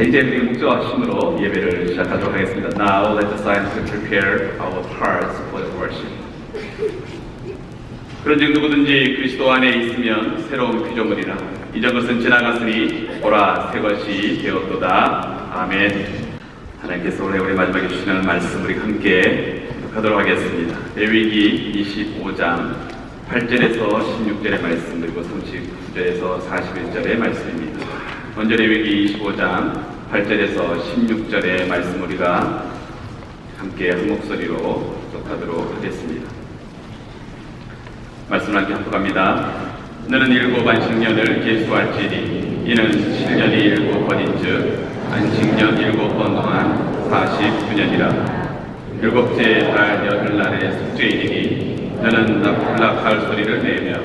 자, 이제 우리 묵주하심으로 예배를 시작하도록 하겠습니다. Now let sign to prepare our hearts for the worship. 그런즉 누구든지 그리스도 안에 있으면 새로운 피조물이라 이전 것은 지나갔으니 보라 새 것이 되었도다. 아멘. 하나님께서 오늘 우리 마지막에 주시는 말씀 우리 함께 하도록 하겠습니다. 레위기 25장 8절에서 16절의 말씀 그리고 39절에서 41절의 말씀입니다. 먼저 레위기 25장 8절에서 16절의 말씀 우리가 함께 한 목소리로 독하도록 하겠습니다. 말씀 함께 합독합니다. 너는 일곱 안식년을 계수할지니 이는 7년이 일곱 번인즉 안식년 일곱 번 동안 49년이라 일곱째 달 열흘날의 숙제일이니 너는 납불락할 소리를 내며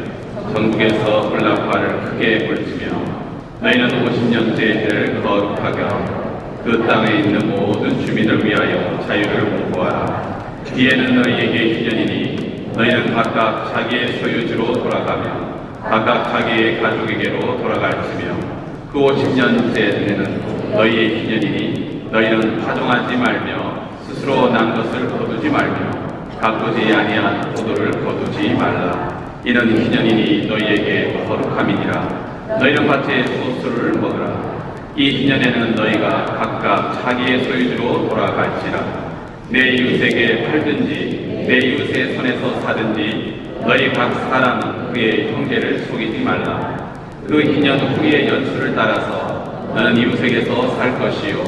전국에서 불락화를 크게 불지며 너희는 50년째 해를 거룩하게 하고 그 땅에 있는 모든 주민을 위하여 자유를 공부하라. 뒤에는 너희에게 희년이니 너희는 각각 자기의 소유지로 돌아가며 각각 자기의 가족에게로 돌아갈지며 그 50년째 해는 너희의 희년이니 너희는 파종하지 말며 스스로 난 것을 거두지 말며 가꾸지 아니한 포도를 거두지 말라. 이는 희년이니 너희에게 거룩함이니라 너희는 밭의 소수를 먹으라. 이 희년에는 너희가 각각 자기의 소유지로 돌아갈지라. 내 이웃에게 팔든지 내 이웃의 손에서 사든지 너희 각 사람은 그의 형제를 속이지 말라. 그 희년 후의 연수를 따라서 너는 이웃에게서 살 것이요.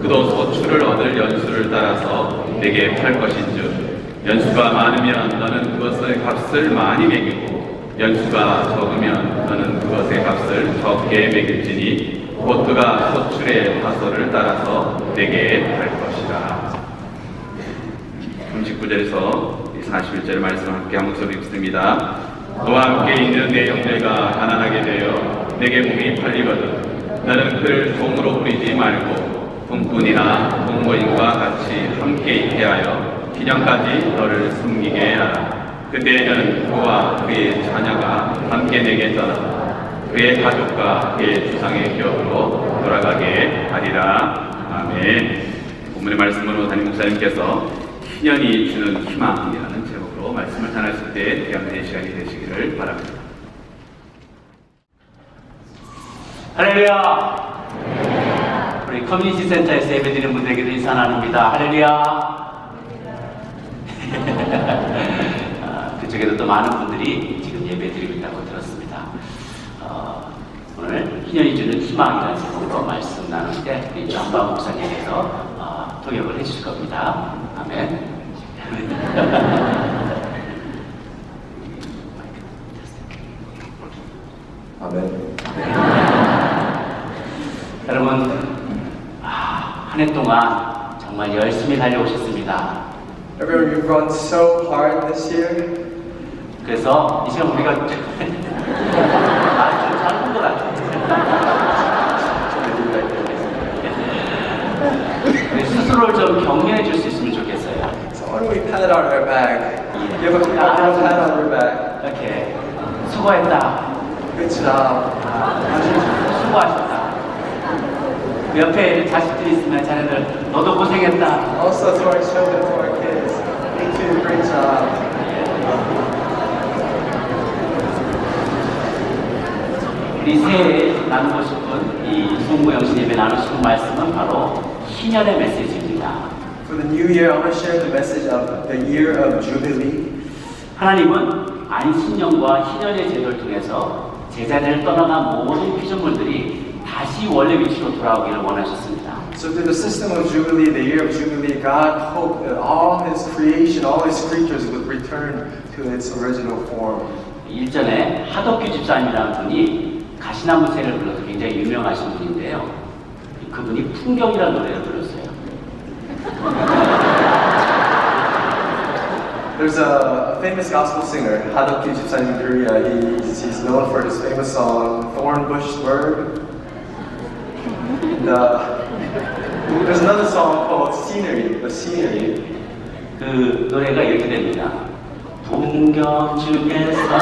그도 소출을 얻을 연수를 따라서 내게 팔 것인즉 연수가 많으면 너는 그것의 값을 많이 매기고 연수가 적으면 너는 그것의 값을 적게 매길지니 곧 그가 소출의 파소를 따라서 내게 팔 것이라 39절에서 41절 말씀 함께 한 목소리 읽습니다. 너와 함께 있는 내 형제가 가난하게 되어 내게 몸이 팔리거든 너는 그를 종으로 부리지 말고 동꾼이나 동거인과 같이 함께 있게 하여 기념까지 너를 섬기게 하라. 그때에는 그와 그의 자녀가 함께 내게 떠나 그의 가족과 그의 주상의 기업으로 돌아가게 하리라. 아멘. 본문의 말씀으로 담임 목사님께서 희년이 주는 희망이라는 제목으로 말씀을 전하실 때 대양의 시간이 되시기를 바랍니다. 할렐루야! 우리 커뮤니티 센터에서 예배드리는 분들에게도 인사 나눕니다. 할렐루야! 아, 그쪽에도 또 많은 분들이 지금 예배 드리고 있다고 들었습니다. 어, 오늘 희년이 주는 희망이라는 제목으로 말씀 나눌 때 우리 전바 목사님께서 어, 통역을 해주실 겁니다. 아멘. 아멘. 여러분, 아, 한해 동안 정말 열심히 달려오셨습니다. Everyone, you've run so hard this year. 그래서 이 시간 우리가 아, 좀잘본것 같아요. 우리 스스로를 좀 격려해 줄 수 있으면 좋겠어요. So don't we pat on our back? Give a, a pat on your back. 이렇게 수고했다. Good job. 아, 아주 수고하셨다. 그 옆에 자식들이 있으면 자네들 너도 고생했다. Also to our children, to our kids. Thank you. Great job. 우리 새해에 나누고 싶은 이 송구 영신 예배 나누고 싶은 말씀은 바로 희년의 메시지입니다. For the new year, I want to share the message of the year of Jubilee. 하나님은 안식년과 희년의 제도를 통해서 제자리를 떠나간 모든 피조물들이 다시 원래 위치로 돌아오기를 원하셨습니다. So through the system of Jubilee, the year of Jubilee, God hoped that all His creation, all His creatures would return to its original form. 일전에 하덕규 집사님이라는 분이 가시나무 새를 불러서 굉장히 유명하신 분인데요. 그분이 풍경이라는 노래를 불렀어요. There's a famous gospel singer, Hadoki Jipsan in Korea. He's, he's known for his famous song, Thornbush Bird. And, uh, there's another song called Scenery, The Scenery. 그 노래가 이렇게 됩니다. 풍경 중에서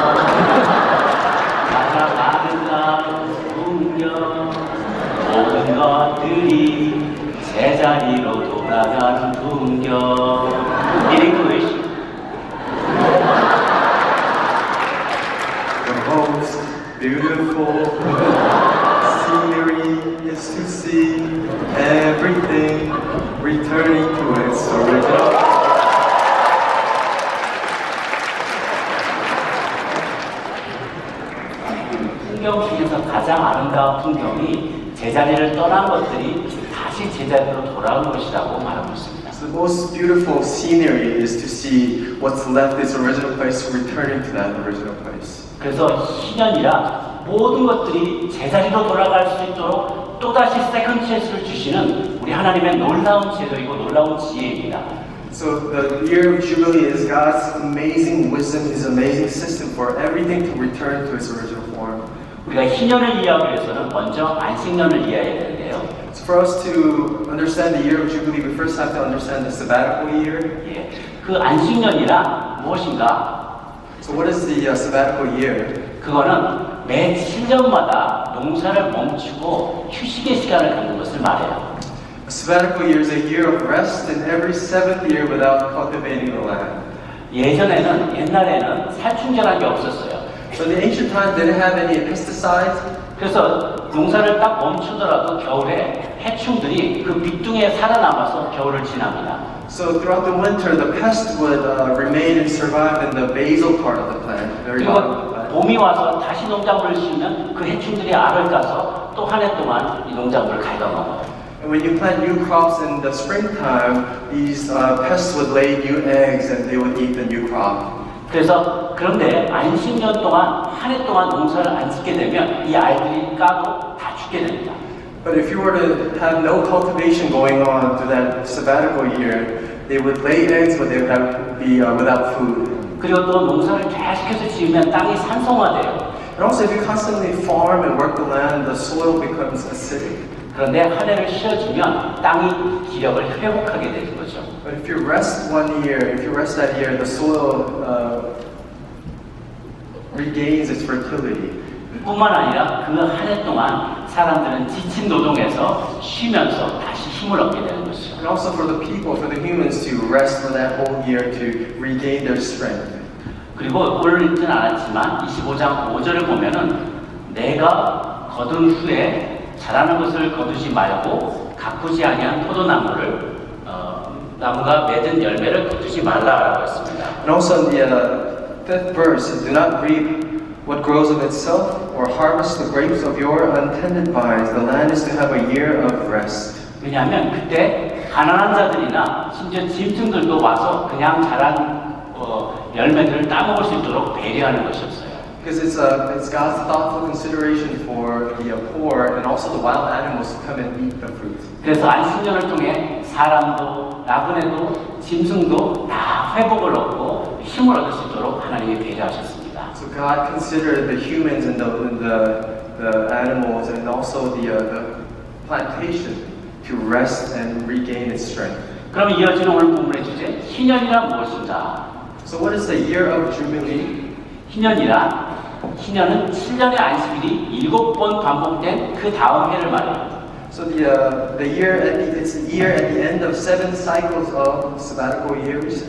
아름 다운 풍경 모든 것들이 제자리로 돌아가는 풍경 In English The most beautiful scenery is to see everything returning to its original. 가장 아름다운 풍경이 제자리를 떠난 것들이 다시 제자리로 돌아오는 것이라고 말하고 있습니다. So the most beautiful scenery is to see what's left its original place returning to that original place. 그래서 희년이라 모든 것들이 제자리로 돌아갈 수 있도록 또다시 세컨 찬스를 주시는 우리 하나님의 놀라운 제도이고 놀라운 지혜입니다. So the year of Jubilee is God's amazing wisdom, His amazing system for everything to return to its original. 우리가 희년을 이해하기 위해서는 먼저 안식년을 이해해야 되는데요. So for us to understand the year of Jubilee, we first have to understand the sabbatical year. 예, 그 안식년이란 무엇인가? So what is the uh, sabbatical year? 그거는 매 7년마다 농사를 멈추고 휴식의 시간을 갖는 것을 말해요. A sabbatical year is a year of rest in every seventh year without cultivating the land. 예전에는 옛날에는 살충제라는 게 없었어요. So in the ancient times, they didn't have any pesticides. 그래서 농사를 딱 멈추더라도 겨울에 해충들이 그 밑둥에 살아남아서 겨울을 지납니다. So throughout the winter, the pest would uh, remain and survive in the basal part of the plant, very bottom of the 그리고 plant. 봄이 와서 다시 농작물을 심으면 그 해충들이 알을 까서 또 한 해 동안 이 농작물을 갉아먹어요. And when you plant new crops in the springtime, these uh, pests would lay new eggs and they would eat the new crop. 그래서 그런데 안식년 동안 한 해 동안 농사를 안 짓게 되면 이 알들이 까고 다 죽게 됩니다. But if you were to have no cultivation going on through that sabbatical year, they would lay eggs, but they would have, be uh, without food. 그리고 또 농사를 계속해서 지으면 땅이 산성화돼요. And also, if you constantly farm and work the land, the soil becomes acidic. 그런데 한 해를 쉬어주면 땅이 기력을 회복하게 되는 거죠. But if you rest one year, if you rest that year, the soil uh, regains its fertility. 뿐만 아니라 그 한 해 동안 사람들은 지친 노동에서 쉬면서 다시 힘을 얻게 되는 것이죠. And also for the people, for the humans to rest for that whole year to regain their strength. 그리고 오늘 읽진 않았지만 25장 5절을 보면은 내가 거둔 후에 자라는 것을 거두지 말고 가꾸지 아니한 포도나무를 어, 나무가 맺은 열매를 거두지 말라라고 했습니다. And also in the uh, fifth verse, do not reap what grows of itself, or harvest the grapes of your untended vines. The land is to have a year of rest. 왜냐하면 그때 가난한 자들이나 심지어 짐승들도 와서 그냥 자란 어, 열매들을 따먹을 수 있도록 배려하는 것이었어요. Because it's, uh, it's God's thoughtful consideration for the uh, poor and also the wild animals to come and eat the fruit. 그래서 안식년을 통해 사람도 나그네도 짐승도 다 회복을 얻고 힘을 얻을 수 있도록 하나님이 배려하셨습니다. So God considered the humans and the, and the, the animals and also the, uh, the plantation to rest and regain its strength. 그럼 이어지는 오늘 본문의 주제 희년이란 무엇인가? So what is the year of Jubilee? 희년이란 희년은 7년의 안식일이 일곱 번 반복된 그 다음 해를 말해요. So the, uh, the year, at the, it's the year at the end of seven cycles of sabbatical years.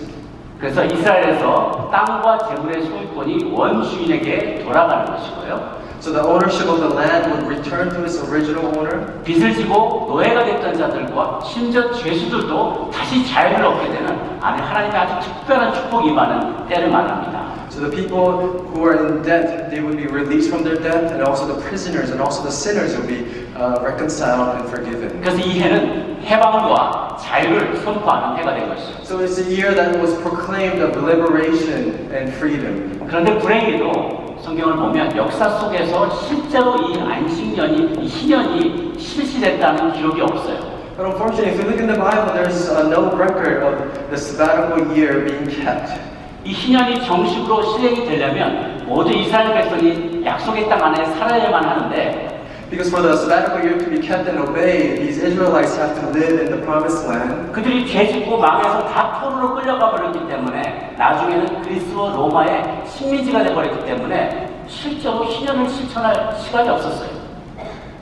그래서 이스라엘에서 땅과 재물의 소유권이 원주인에게 돌아가는 것이고요. So the ownership of the land would return to its original owner. 빚을 지고 노예가 됐던 자들과 심지어 죄수들도 다시 자유를 얻게 되는 아니 하나님의 아주 특별한 축복이 임하는 때를 말합니다. So the people who are in debt, they would be released from their debt, and also the prisoners and also the sinners would be uh, reconciled and forgiven. 그래서 이 해는 해방과 자유를 선포하는 해가 된 것이죠. So it's a year that was proclaimed of liberation and freedom. 그런데 불행히도 성경을 보면 역사 속에서 실제로 이 안식년이, 이 희년이 실시됐다는 기록이 없어요. But unfortunately, if you look in the Bible, there's uh, no record of the sabbatical year being kept. 이 희년이 정식으로 실행이 되려면 모두 이스라엘 백성이 약속의 땅 안에 살아야만 하는데 Because for the sabbatical year to be kept and obeyed, these Israelites have to live in the promised land. 그들이 죄 짓고 망해서 다 포로로 끌려가 버렸기 때문에 나중에는 그리스와 로마의 식민지가 돼 버렸기 때문에 실제로 희년을 실천할 시간이 없었어요.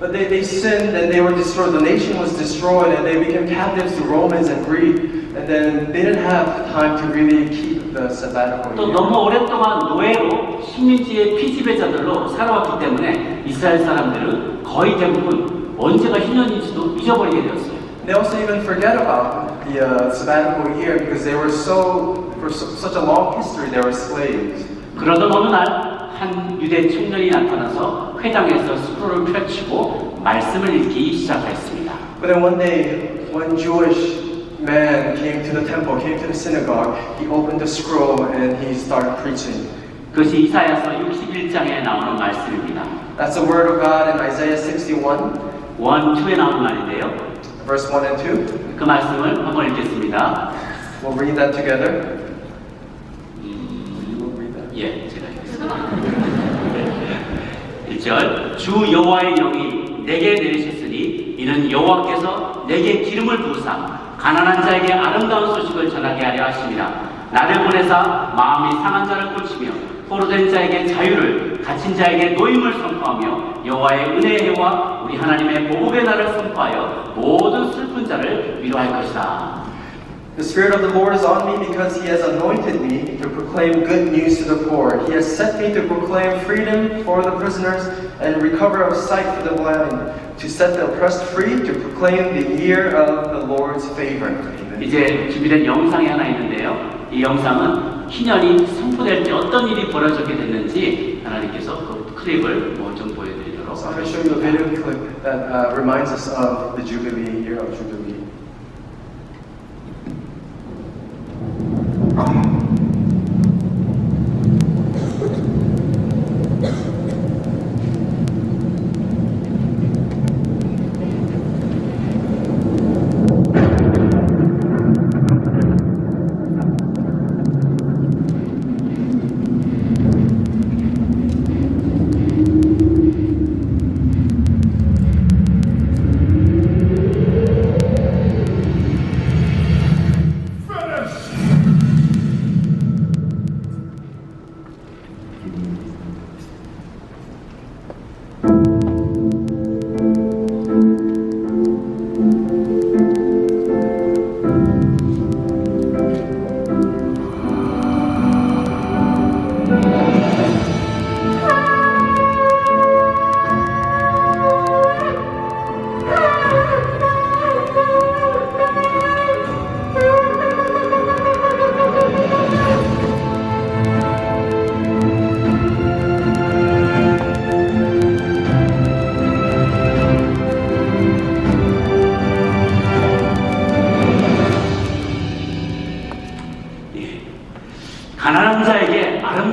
But they, they sinned and they were destroyed. The nation was destroyed and they became captives to Romans and Greek. And then they didn't have time to really keep the sabbatical 또 year. 너무 오랫동안 노예로 식민지의 피지배자들로 살아왔기 때문에 이스라엘 사람들은 거의 대부분 언제가 희년인지도 잊어버리게 되었어요. They also even forget about the uh, sabbatical year because they were so, for so, such a long history, they were slaves. 그러던 어느 날 한 유대 청년이 나타나서 회당에서 스크롤을 펼치고 말씀을 읽기 시작했습니다. But then one day, one Jewish man came to the temple, came to the synagogue, he opened the scroll and he started preaching. 그것이 이사야서 61장에 나오는 말씀입니다. That's the word of God in Isaiah 61, 원, 2에 나오는 말인데요. verse 1 and 2. 그 말씀을 한번 읽겠습니다. We'll read that together. 음, will read that. 예, 제가 읽겠습니다. 1절 주 여호와의 영이 내게 내리셨으니 이는 여호와께서 내게 기름을 부으사 가난한 자에게 아름다운 소식을 전하게 하려 하심이라 나를 보내사 마음이 상한 자를 고치며 포로된 자에게 자유를 갇힌 자에게 노임을 선포하며 여호와의 은혜의 해와 우리 하나님의 보복의 날을 선포하여 모든 슬픈 자를 위로할 것이다. The Spirit of the Lord is on me because He has anointed me to proclaim good news to the poor. He has sent me to proclaim freedom for the prisoners and recover of sight for the blind, to set the oppressed free, to proclaim the year of the Lord's favor. Amen. 이제 준비된 영상이 하나 있는데요. 이 영상은 희년이 선포될 때 어떤 일이 벌어졌게 됐는지 하나님께서 그 클립을 뭐 좀 보여드리도록 So I'm going to show you a video clip that uh, reminds us of the Jubilee, year of Jubilee.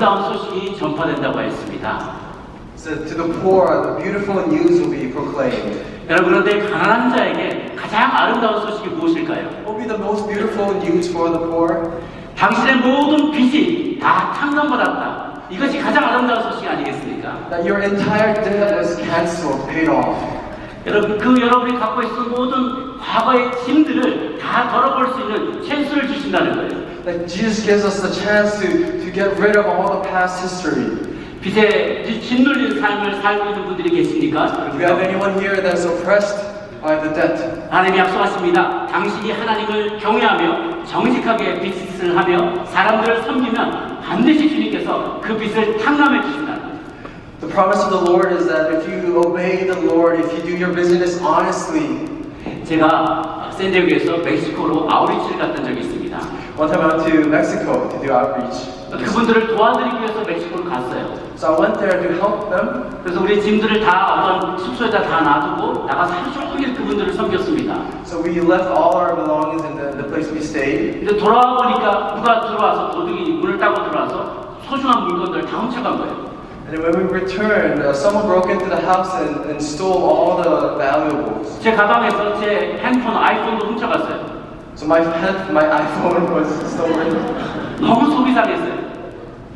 아름다운 소식이 전파된다고 했습니다. So to the poor, the beautiful news will be proclaimed. 여러분 그런데 가난한 자에게 가장 아름다운 소식이 무엇일까요? What will be the most beautiful news for the poor? 당신의 모든 빚이 다 탕감받았다. 이것이 가장 아름다운 소식 아니겠습니까? That your entire debt was canceled, paid off. 여러분 그 여러분이 갖고 있었던 모든 과거의 짐들을 다 덜어볼 수 있는 찬스를 주신다는 거예요. That Jesus gives us the chance to, to get rid of all the past history. 빚에 짓눌린 삶을 살고 있는 분들이 계십니까? We have anyone here that's oppressed by the debt, 하나님이 약속하십니다. 당신이 하나님을 경외하며 정직하게 빚을 하며 사람들을 섬기면 반드시 주님께서 그 빚을 탕감해 주신다. The promise of the Lord is that if you obey the Lord, if you do your business honestly, 제가 샌디에고에서 멕시코로 아우리치를 갔던 적이 있습니다. one time I went to Mexico to do outreach. 그분들을 도와드리기 위해서 멕시코를 갔어요. So I went there to help them. 그래서 우리 짐들을 다 어떤 숙소에다 다 놔두고 나가서 하루 종일 그분들을 섬겼습니다. So we left all our belongings in the, the place we stayed. 근데 돌아와 보니까 누가 들어와서 도둑이 문을 따고 들어와서 소중한 물건들 다 훔쳐간 거예요. And when we returned, uh, someone broke into the house and, and stole all the valuables. 제 가방에서 제 핸드폰, 아이폰도 훔쳐갔어요. So my pen, my iPhone was stolen. 너무 속이 상했어요.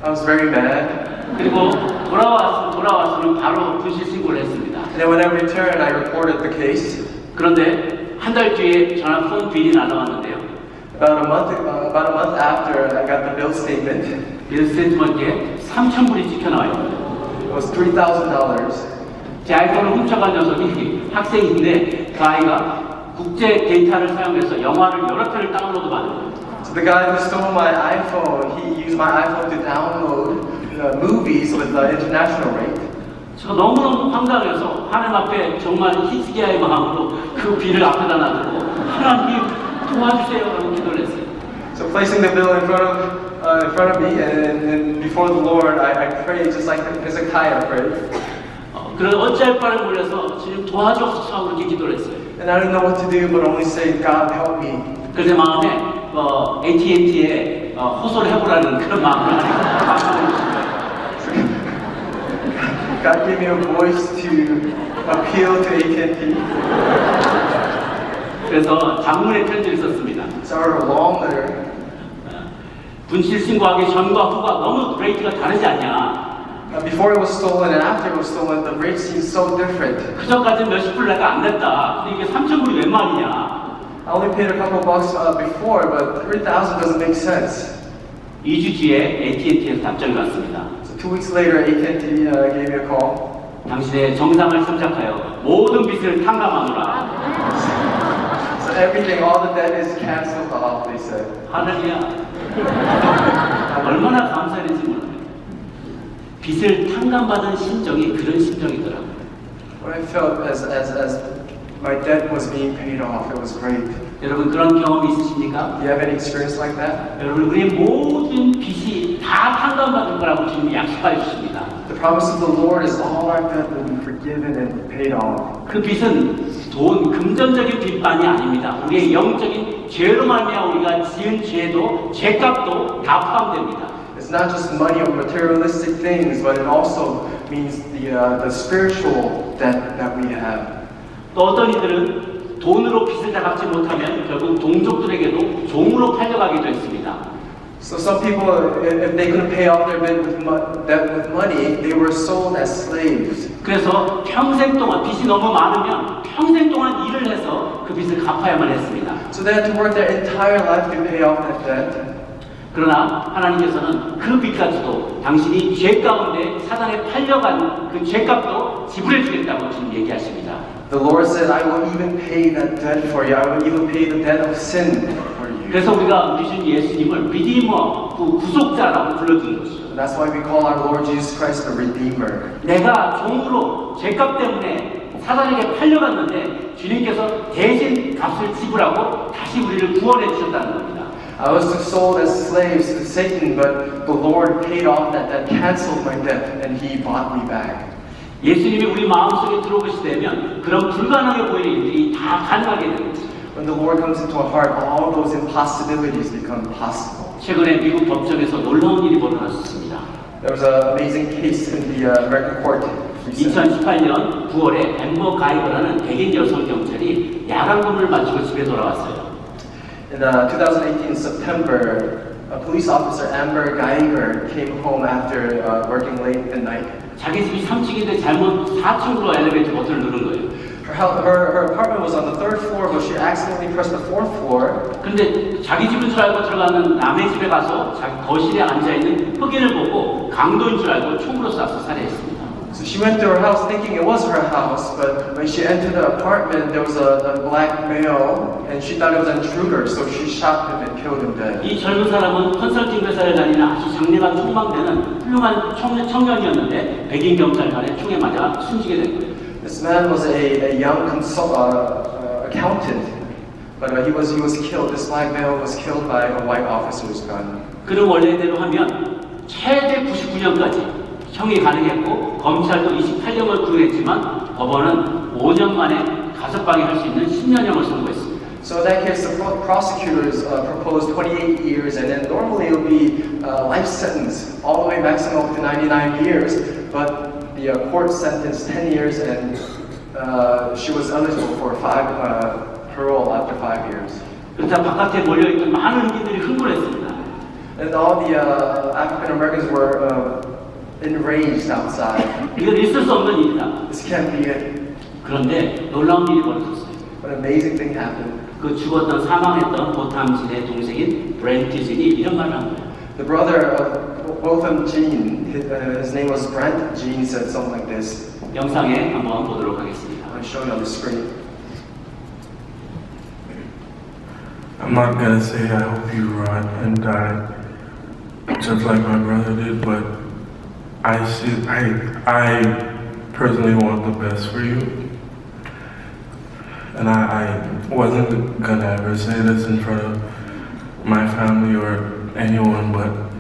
I was very mad. 그리고 돌아와서 돌아와서는 바로 분실 신고를 했습니다. And then when I returned, I reported the case. 그런데 한 달 뒤에 전화 폰 비리 날아왔는데요. About a month, uh, about a month after I got the bill statement, 빌 스테이트먼트에 3천 불이 찍혀 나와요. it was three thousand dollars. 제 아이폰을 훔쳐간 녀석이 학생인데 그 아이가 국제 데이터를 사용해서 영화를 여러 편을 다운로드 받은 거예요. So the guy who stole my iPhone, he used my iPhone to download uh, movies with the international rate. 제가 너무너무 황당해서 하나님 앞에 정말 히스기야의 마음으로 그 비를 앞에다 놔두고 하나님 도와주세요라고 기도를 했어요. So placing the bill in front of uh, in front of me and, and before the Lord, I, I prayed just like Hezekiah prayed. 어, 그런 어찌할 바를 몰라서 지금 도와주옵소서 그렇게 기도를 했어요. And I didn't know what to do, but only say, God help me. 그래서 제 마음에 어, AT&T에 어, 호소를 해보라는 그런 마음을. God gave me a voice to appeal to AT&T. 그래서 장문의 편지를 썼습니다. So I wrote a long letter. 분실 신고하기 전과 후가 너무 레이트가 다르지 않냐. Uh, before it was stolen and after it was stolen, the rate seems so different. 그 전까지 몇십 불 내가 안 냈다. 근데 이게 3천 불이 웬 말이냐. I only paid a couple bucks uh, before, but 3,000 doesn't make sense. 2주 뒤에 AT&T에서 답장이 왔습니다. So two weeks later, AT&T uh, gave me a call. 당신의 정상을 참작하여 모든 빚을 탕감하노라. So everything, all the debt is canceled off, they said. 하늘이야. 얼마나 감사했는지 몰라요. 빚을 탕감받은 심정이 그런 심정이더라고요. What I felt as, as, as my debt was being paid off, it was great. 여러분 그런 경험이 있으십니까? Do you have any experience like that? 여러분 우리의 모든 빚이 다 탕감받을 거라고 지금 약속하여 주십니다. The promise of the Lord is all our debt will be forgiven and paid off. 그 빚은 돈, 금전적인 빚만이 아닙니다. 우리의 영적인 죄로 말미암아 우리가 지은 죄도 죄값도 다 포함됩니다. It's not just money or materialistic things, but it also means the, uh, the spiritual debt that we have. 또 어떤 이들은 돈으로 빚을 다 갚지 못하면 결국 동족들에게도 종으로 팔려가기도 했습니다. So some people, if they couldn't pay off their debt with, debt with money, they were sold as slaves. 그래서 평생 동안 빚이 너무 많으면 평생 동안 일을 해서 그 빚을 갚아야만 했습니다. So they had to work their entire life to pay off that debt. 그러나 하나님께서는 그 빚까지도 당신이 죄 가운데 사단에 팔려간 그 죄값도 지불해 주겠다고 지금 얘기하십니다. The Lord said, I will even pay that debt for you. I will even pay the debt of sin for you. 그래서 우리가 우리 주 예수님을 그 구속자라고 불러주는 것이죠. That's why we call our Lord Jesus Christ the Redeemer. 내가 종으로 죄값 때문에 사단에게 팔려갔는데 주님께서 대신 값을 지불하고 다시 우리를 구원해 주셨다는 겁니다. I was sold as slaves to Satan, but the Lord paid off that debt, canceled my debt, and He bought me back. 예수님이 우리 마음속에 들어오시게 되면 그런 불가능해 보이는 일들이 다 가능하게 됩니다. When the Lord comes into our heart, all those impossibilities become possible. 최근에 미국 법정에서 놀라운 일이 벌어졌습니다. There was an amazing case in the uh, American court recently. 2018년 9월에 엠버 가이버라는 백인 여성 경찰이 야간 근무를 마치고 집에 돌아왔어요. In uh, 2018 September, a police officer, Amber Geiger, came home after uh, working late at night. 자기 집이 3층인데 잘못 4층으로 엘리베이터 버튼을 누른 거예요. Her, her, apartment was on the third floor, but she accidentally pressed the fourth floor. 근데 자기 집인 줄 알고 들어가는 남의 집에 가서 자기 거실에 앉아 있는 흑인을 보고 강도인 줄 알고 총으로 쏴서 살해했습니다. So she went to her house thinking it was her house, but when she entered the apartment, there was a, a black male, and she thought it was an intruder, so she shot him and killed him dead. 이 젊은 사람은 컨설팅 회사를 다니는 아주 장래가 촉망되는 훌륭한 청, 청년이었는데 백인 경찰관의 총에 맞아 숨지게 된 거예요. This man was a, a young consult, uh, uh, accountant, but uh, he was he was killed. This black male was killed by a white officer's gun. 그런 원래대로 하면 최대 99년까지 형이 가능했고 검찰도 28년을 구형했지만 법원은 5년 만에 가석방이 할수 있는 10년형을 선고했습니다. So in that case, the pro- prosecutors uh, proposed 28 years, and then normally it would be uh, life sentence, all the way maximum up to 99 years. But the uh, court sentenced 10 years, and uh, she was eligible for five uh, parole after five years. 그렇다 바깥에 몰려있던 많은 흑인들이 흥분했습니다. And all the uh, African Americans were uh, enraged outside. 이건 있을 수 없는 일이다. This can't be it. 그런데 놀라운 일이 벌어졌어요. An amazing thing happened. 그 죽었던 사망했던 보탐진의 동생인 브렌티진이 이런 말을 한 거예요. The brother of Botham Jean, His, uh, his name was Brent. Gene said something like this. 영상에 한번 보도록 하겠습니다. I'm showing on the screen. I'm not gonna say I hope you rot and die just like my brother did, but I see I I personally want the best for you. And I, I wasn't gonna ever say this in front of my family or anyone, but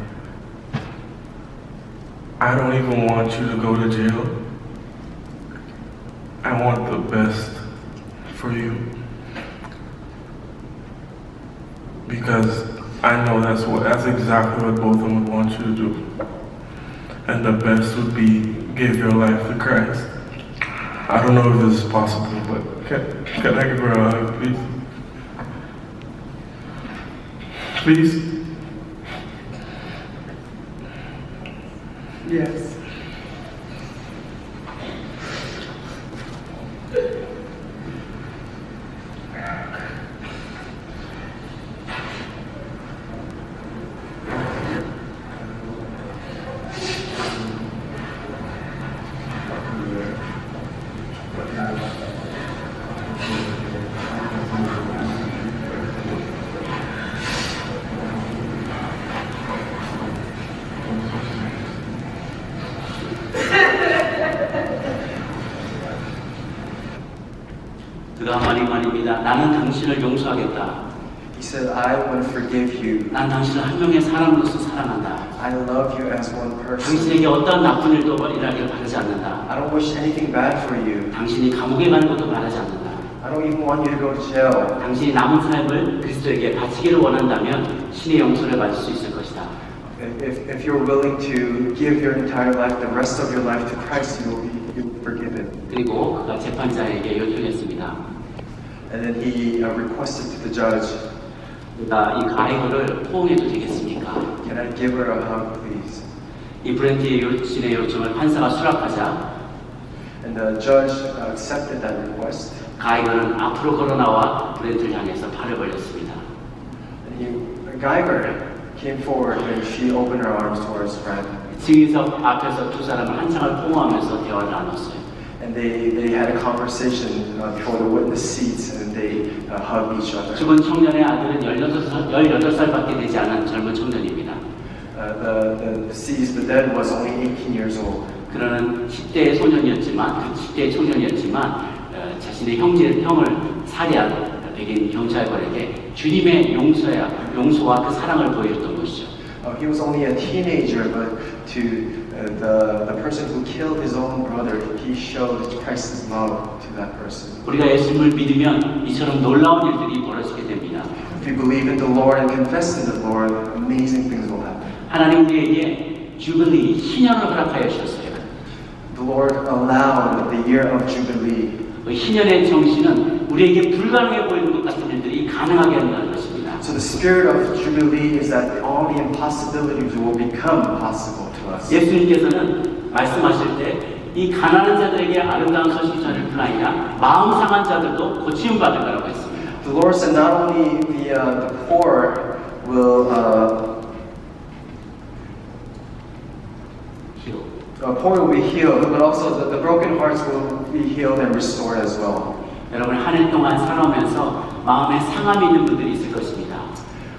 I don't even want you to go to jail. I want the best for you. because I know that's what that's exactly what both of them would want you to do. And the best would be give your life to Christ. I don't know if this is possible, but can, can I give her a hug, please? Please? 그가 말이 말입니다. 나는 당신을 용서하겠다. He said, I will forgive you. 난 당신을 한 명의 사람으로서 사랑한다. I love you as one person. 당신에게 어떤 나쁜 일도 일하기를 바라지 않는다. I don't wish anything bad for you. 당신이 감옥에 가는 것도 바라지 않는다. I don't even want you to go to jail. 당신이 남은 삶을 그리스도에게 바치기를 원한다면 신의 용서를 받을 수 있을 것이다. If, if you're willing to give your entire life, the rest of your life to Christ, you will be you'll be forgiven. 그리고 그가 재판자에게 요청했습니다. And then he uh, requested to the judge, 그가 이 가해거를 포옹해도 되겠습니까? Can I give her a hug, please? 이 브렌트의 요신의 요청을 판사가 수락하자 And the judge uh, accepted that request. 가해거는 앞으로 걸어 나와 브렌트를 향해서 팔을 벌렸습니다. And he, Geiger came forward and she opened her arms towards Brent. 증인석 앞에서 두 사람을 한창을 포옹하면서 대화를 나눴어요. And they, they had a conversation uh, before the witness seats and they uh, hugged each other. 죽은 청년의 아들은 16살, 18살밖에 되지 않은 젊은 청년입니다. Uh, the, the deceased, the dead, was only 18 years old. 그러는 10대의 소년이었지만, 그 10대의 청년이었지만, 어, 자신의 형제, 형을 살해한 백인 경찰관에게 주님의 용서야, 용서와 그 사랑을 보여줬던 것이죠. Uh, he was only a teenager, but to uh, the, the person who killed his own brother, he showed Christ's love to that person. 우리가 예수님을 믿으면 이처럼 놀라운 일들이 벌어지게 됩니다. If you believe in the Lord and confess in the Lord, amazing things will happen. 하나님 우리에게 주빌리 희년을 허락하여 주셨어요. The Lord allowed the year of Jubilee. 그 희년의 정신은 우리에게 불가능해 보이는 것 같은 일들이 가능하게 한다는 것입니다. So the spirit of Jubilee is that all the impossibilities will become possible to us. 예수님께서는 말씀하실 때 이 가난한 자들에게 아름다운 소식 전할 뿐 아니라 마음 상한 자들도 고치움 받을 거라고 했습니다. The Lord said not only the, uh, the poor will, uh, uh, poor will be healed, but also the, the broken hearts will be healed and restored as well. 여러분 한 해 동안 살아오면서 마음에 상함이 있는 분들이 있을 것입니다.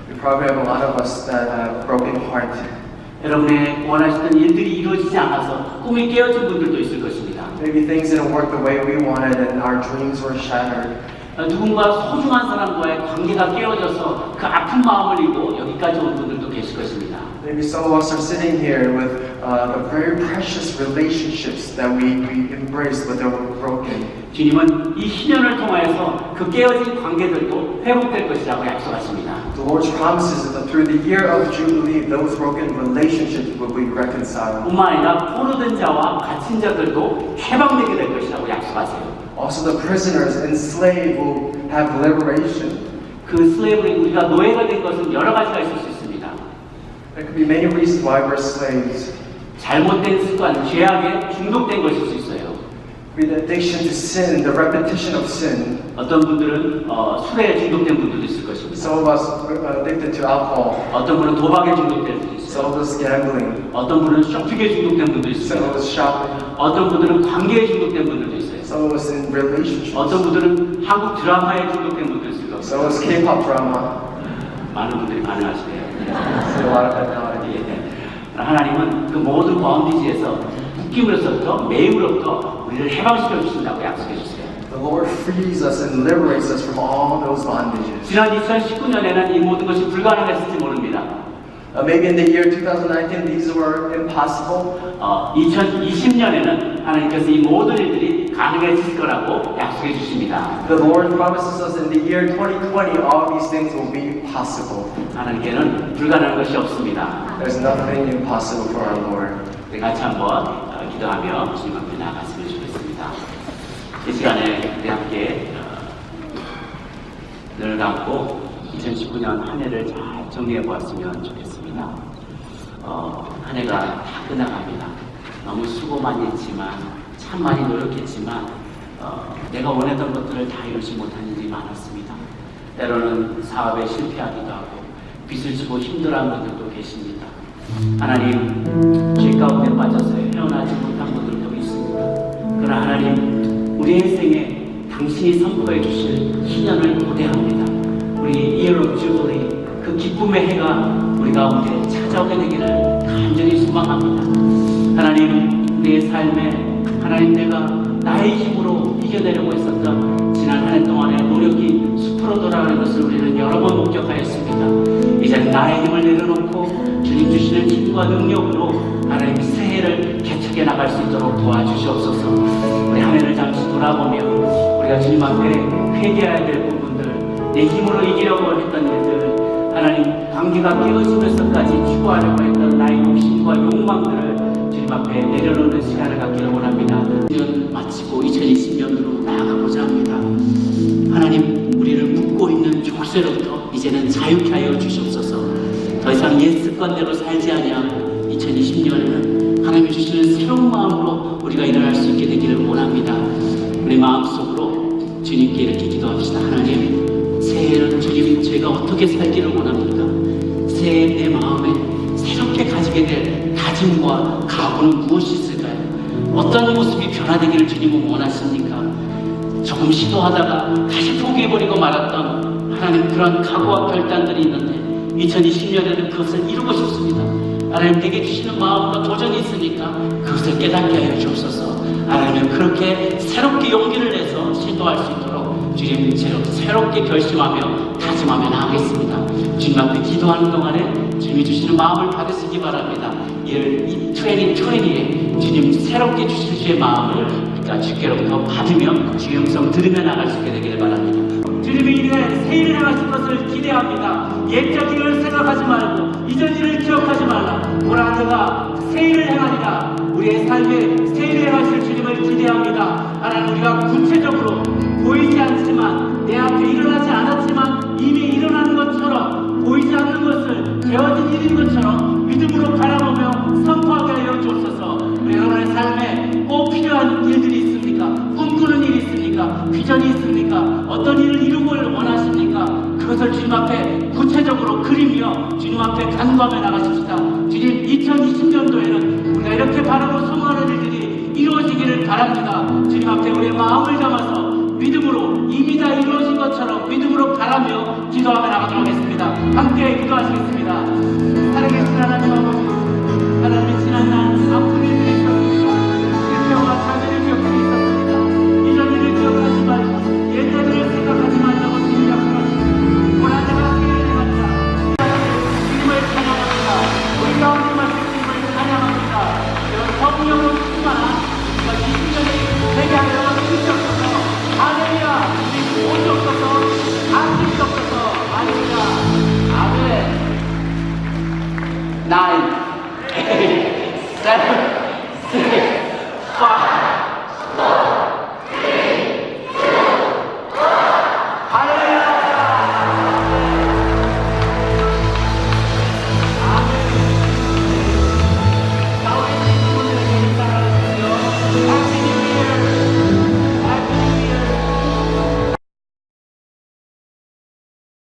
We probably have a lot of us that have broken heart. 여러분의 원하시던 일들이 이루어지지 않아서 꿈이 깨어진 분들도 있을 것입니다. Maybe things didn't work the way we wanted and our dreams were shattered. 어, 누군가 소중한 사람과의 관계가 깨어져서 그 아픈 마음을 입고 여기까지 온 분들도 계실 것입니다. Maybe some of us are sitting here with uh, the very precious relationships that we, we embraced, but they were broken. 주님은 이 희년을 통하여서 그 깨어진 관계들도 회복될 것이라고 약속하십니다. The Lord's promises that through the year of Jubilee, those broken relationships will be reconciled. 뿐만 아니라 포로된 자와 갇힌 자들도 해방되게 될 것이라고 약속하세요. Also, the prisoners enslaved will have liberation. 그 슬레이브리 우리가 노예가 된 것은 여러 가지가 있을 수 있습니다. There could be many reasons why we're slaves. 잘못된 습관, 죄악에 중독된 것일 수. Be the addiction to sin, the repetition of sin. 어떤 분들은 어, 술에 중독된 분들도 있을 것입니다. Some of us are addicted to alcohol. 어떤 분은 도박에 중독될 수도 있어요. Some was gambling. 어떤 분은 쇼핑에 중독된 분도 Some 있어요. was shopping. 어떤 분들은 관계에 중독된 분들도 있어요. Some was in relationships. 어떤 분들은 한국 드라마에 중독된 분도 있을 겁니다. Some was K-pop drama. 많은 분들이 반응하시네요. See a lot of that nowadays. 예, 예. 하나님은 그 모든 바운디지에서 묶임으로부터 매임으로부터 우리를 해방시켜 주신다고 약속해 주세요. The Lord frees us and liberates us from all those bondages. 지난 2019년에는 이 모든 것이 불가능했을지 모릅니다. Uh, maybe in the year 2019, these were impossible. 어, 2020년에는 하나님께서 이 모든 일들이 가능해질 거라고 약속해 주십니다. The Lord promises us in the year 2020, all these things will be possible. 하나님께는 불가능한 것이 없습니다. There's nothing impossible for our Lord. 우리 같이 한번 어, 기도하며 주님 앞에 나아갔으면 좋겠습니다. 이 시간에 우리 함께 어, 눈을 감고 2019년 한 해를 잘 정리해 보았으면 좋겠습니다. 어, 한 해가 다 끝나갑니다. 너무 수고 많이 했지만 참 많이 노력했지만 어, 내가 원했던 것들을 다 이루지 못한 일이 많았습니다. 때로는 사업에 실패하기도 하고 빚을 지고 힘들어하는 분들도 계십니다. 하나님 죄 가운데 빠져서 헤어나지 못한 분들도 있습니다. 그러나 하나님 우리 인생에 당신이 선포해 주실 희년을 고대합니다. 우리 of Jubilee 그 기쁨의 해가 우리 가운데 찾아오게 되기를 간절히 소망합니다. 하나님 우리의 삶에 하나님 내가 나의 힘으로 이겨내려고 했었던 지난 한해 동안의 노력이 숲으로 돌아가는 것을 우리는 여러 번 목격하였습니다. 이제는 나의 힘을 내려놓고 주님 주시는 힘과 능력으로 하나님 새해를 개척해 나갈 수 있도록 도와주시옵소서. 우리 한 해를 잠시 돌아보며 우리가 주님 앞에 회개해야 될 부분들, 내 힘으로 이기려고 했던 일들, 하나님 관계가 깨어지면서까지 추구하려고 했던 나의 욕심과 욕망들을 주님 앞에 내려놓는 시간을 갖기를 원합니다. 1년 마치고 2020년으로 나아가고자 합니다. 족쇄로부터 이제는 자유케 하여 주시옵소서. 더 이상 옛 습관대로 살지 아니하 2020년에는 하나님이 주시는 새로운 마음으로 우리가 일어날 수 있게 되기를 원합니다. 우리 마음속으로 주님께 이렇게 기도합시다. 하나님 새해는 주님 제가 어떻게 살기를 원합니까? 새해 내 마음에 새롭게 가지게 될 다짐과 각오는 무엇이 있을까요? 어떤 모습이 변화되기를 주님은 원하십니까? 조금 시도하다가 다시 포기해버리고 말았던 하나님 그런 각오와 결단들이 있는데 2020년에는 그것을 이루고 싶습니다. 하나님 내게 주시는 마음과 도전이 있으니까 그것을 깨닫게 하여 주옵소서. 하나님 그렇게 새롭게 용기를 내서 시도할 수 있도록 주님 새롭게 결심하며 다짐하며 나가겠습니다. 주님 앞에 기도하는 동안에 주님이 주시는 마음을 받으시기 바랍니다. 이 2020에 주님 새롭게 주실 주의 마음을 우리가 주께로부터 받으며 주의 음성 들으며 나갈 수 있게 되기를 바랍니다. 이래 새일을 행하실 것을 기대합니다. 옛적 일을 생각하지 말고 이전 일을 기억하지 말라. 보라 내가 새일을 행하리라. 우리의 삶에 새일을 행하실 주님을 기대합니다. 하나님 우리가 구체적으로 보이지 않지만 내 앞에 일어나지 않았지만 이미 일어나는 것처럼 보이지 않는 것을 되어진 일인 것처럼 믿음으로 바라보며 선포하게 하여 주옵소서. 우리 여러분의 삶에 꼭 필요한 일들이 있습니까? 꿈꾸는 일이 있습니까? 비전이 있습니까? 어떤 일을 이루길 원하십니까? 그것을 주님 앞에 구체적으로 그리며 주님 앞에 간구하며 나가십시다. 주님 2020년도에는 우리가 이렇게 바라고 소망하는 일들이 이루어지기를 바랍니다. 주님 앞에 우리의 마음을 담아서 믿음으로 이미 다 이루어진 것처럼 믿음으로 바라며 기도하며 나가도록 하겠습니다. 함께 기도하시겠습니다. 살아계신 하나님 아버지